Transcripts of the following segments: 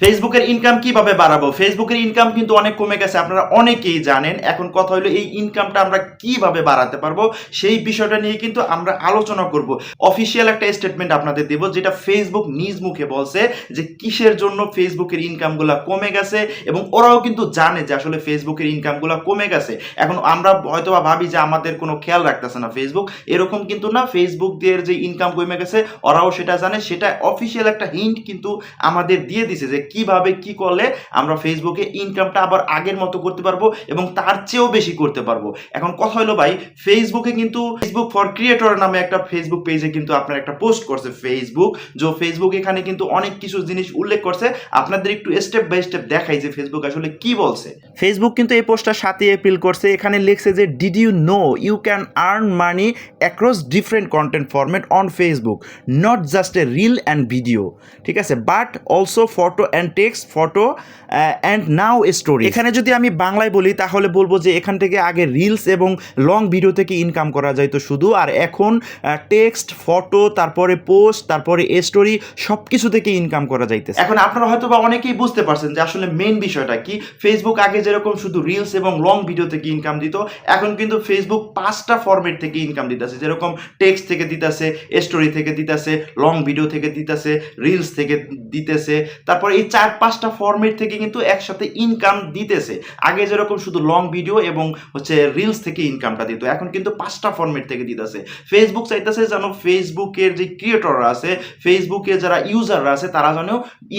ফেসবুকের ইনকাম কীভাবে বাড়াবো? ফেসবুকের ইনকাম কিন্তু অনেক কমে গেছে, আপনারা অনেকেই জানেন। এখন কথা হলো, এই ইনকামটা আমরা কীভাবে বাড়াতে পারব? সেই বিষয়টা নিয়ে কিন্তু আমরা আলোচনা করব। অফিসিয়াল একটা স্টেটমেন্ট আপনাদের দেব, যেটা ফেসবুক নিজ মুখে বলছে যে, কিসের জন্য ফেসবুকের ইনকামগুলো কমে গেছে? এবং ওরাও কিন্তু জানে যে, আসলে ফেসবুকের ইনকামগুলো কমে গেছে। এখন আমরা হয়তো ভাবি যে, আমাদের কোনো খেয়াল রাখতেছে না ফেসবুক এরকম কিন্তু না ফেসবুক দিয়ে যে ইনকাম কমে গেছে, ওরাও সেটা জানে। সেটা অফিসিয়াল একটা হিন্ট কিন্তু আমাদের দিয়ে দিছে যে কীভাবে কি করলে আমরা ফেসবুকে ইনকামটা আবার আগের মতো করতে পারব এবং তার চেয়েও বেশি করতে পারব? এখন কথা হলো ভাই ফেসবুকে কিন্তু ফেসবুক ফর ক্রিয়েটর নামে একটা ফেসবুক পেজে কিন্তু আপনার একটা পোস্ট করছে। ফেসবুক যে ফেসবুক এখানে কিন্তু অনেক কিছু জিনিস উল্লেখ করছে। আপনাদের একটু স্টেপ বাই স্টেপ দেখাই যে ফেসবুক আসলে কি বলছে। ফেসবুক কিন্তু এই পোস্টটা সাতই এপ্রিল করছে। এখানে লিখছে যে did you know you can earn money across different content format on Facebook not just a reel and video ঠিক আছে? But also photo and text photo and now story এখানে যদি আমি বাংলায় বলি তাহলে বলব যে এখান থেকে আগে রিলস এবং লং ভিডিও থেকে ইনকাম করা যাইতো শুধু আর এখন টেক্সট ফটো তারপরে পোস্ট তারপরে স্টোরি সব কিছু থেকে ইনকাম করা যাইতেছে। এখন আপনারা হয়তো বা অনেকেই বুঝতে পারছেন যে আসলে মেন বিষয়টা কি। ফেসবুক আগে যেরকম শুধু রিলস এবং লং ভিডিও থেকে ইনকাম দিত এখন কিন্তু ফেসবুক পাঁচটা ফরম্যাট থেকে ইনকাম দিতেছে। যেরকম টেক্সট থেকে দিতেছে স্টোরি থেকে দিতেছে লং ভিডিও থেকে দিতেছে রিলস থেকে দিতেছে। তারপর এই চার পাঁচটা ফরম্যাট থেকে কিন্তু একসাথে ইনকাম দিতেছে। আগে যেরকম শুধু লং ভিডিও এবং হচ্ছে রিলস থেকে ইনকামটা দিত, এখন কিন্তু পাঁচটা ফরম্যাট থেকে দিতেছে। ফেসবুক চাইতেছে যেন ফেসবুকের যে ক্রিয়েটররা আছে ফেসবুকে যারা ইউজাররা আছে, তারা যেন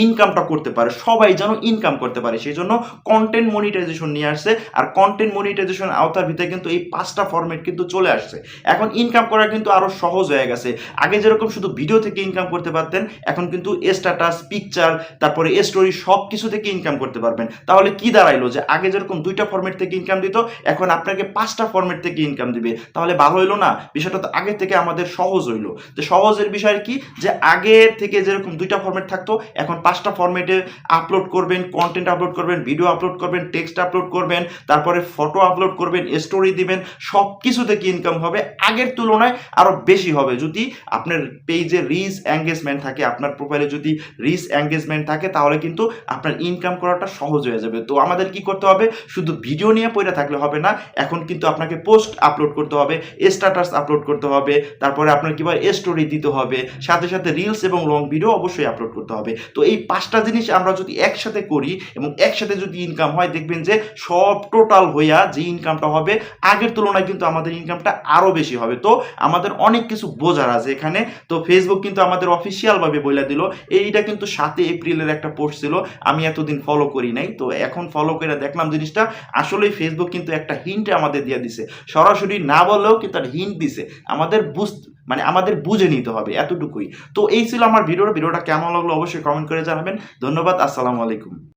ইনকামটা করতে পারে, সবাই যেন ইনকাম করতে পারে। সেই জন্য কন্টেন্ট মনিটাইজেশন নিয়ে আসছে, আর কন্টেন্ট মনিটাইজেশন আওতার ভিতরে কিন্তু এই পাঁচটা ফরম্যাট কিন্তু চলে আসছে। এখন ইনকাম করা কিন্তু আরও সহজ হয়ে গেছে। আগে যেরকম শুধু ভিডিও থেকে ইনকাম করতে পারতেন, এখন কিন্তু স্ট্যাটাস পিকচার তারপরে স্টোরি সব কিছু থেকে ইনকাম করতে পারবেন। তাহলে কি দাঁড়াইলো যে আগে যেরকম দুইটা ফরম্যাট থেকে ইনকাম দিত, এখন আপনাকে পাঁচটা ফরম্যাট থেকে ইনকাম দিবে। তাহলে ভালো হইল না? বিষয়টা তো আগে থেকে আমাদের সহজ হইল। যে সহজের বিষয় কি? যে আগে থেকে যেরকম দুইটা ফরম্যাট থাকতো, এখন পাঁচটা ফরম্যাটে আপলোড করবেন কন্টেন্ট আপলোড করবেন ভিডিও আপলোড করবেন টেক্সট আপলোড করবেন, তারপরে ফটো আপলোড করবেন স্টোরি দিবেন, সব কিছু থেকে ইনকাম হবে। আগের তুলনায় আরও বেশি হবে। যদি আপনার পেজে রিচ এঙ্গেজমেন্ট থাকে, আপনার প্রোফাইলে যদি রিচ এঙ্গেজমেন্ট থাকে, তাহলে কিন্তু আপনার ইনকাম করাটা সহজ হয়ে যাবে। তো আমাদের কি করতে হবে? শুধু ভিডিও নিয়ে পড়ে থাকলে হবে না, এখন কিন্তু আপনাকে পোস্ট আপলোড করতে হবে স্ট্যাটাস আপলোড করতে হবে, তারপরে আপনার কীভাবে স্টোরি দিতে হবে, সাথে সাথে রিলস এবং লং ভিডিও অবশ্যই আপলোড করতে হবে। তো এই পাঁচটা জিনিস আমরা যদি একসাথে করি এবং একসাথে যদি ইনকাম হয়, দেখবেন যে সব টোটাল হইয়া যে ইনকামটা হবে, আগের তুলনায় কিন্তু আমাদের ইনকামটা আরও বেশি হবে। তো আমাদের অনেক কিছু বোঝার আছে এখানে। তো ফেসবুক কিন্তু আমাদের অফিসিয়ালভাবে বলে দিল। এইটা কিন্তু সাতই এপ্রিলের একটা পোস্ট ছিল, আমি এতদিন ফলো করি নাই। তো এখন ফলো করে দেখলাম জিনিসটা, আসলেই ফেসবুক কিন্তু একটা হিন্ট আমাদের দিয়ে দিছে। সরাসরি না বলেও কিন্তু একটা হিন্ট দিছে। আমাদের বুঝতে মানে আমাদের বুঝে নিতে হবে এতটুকুই। তো এই ছিল আমার ভিডিও ভিডিওটা কেমন লাগল অবশ্যই কমেন্ট করে জানাবেন। ধন্যবাদ, আসসালামু আলাইকুম।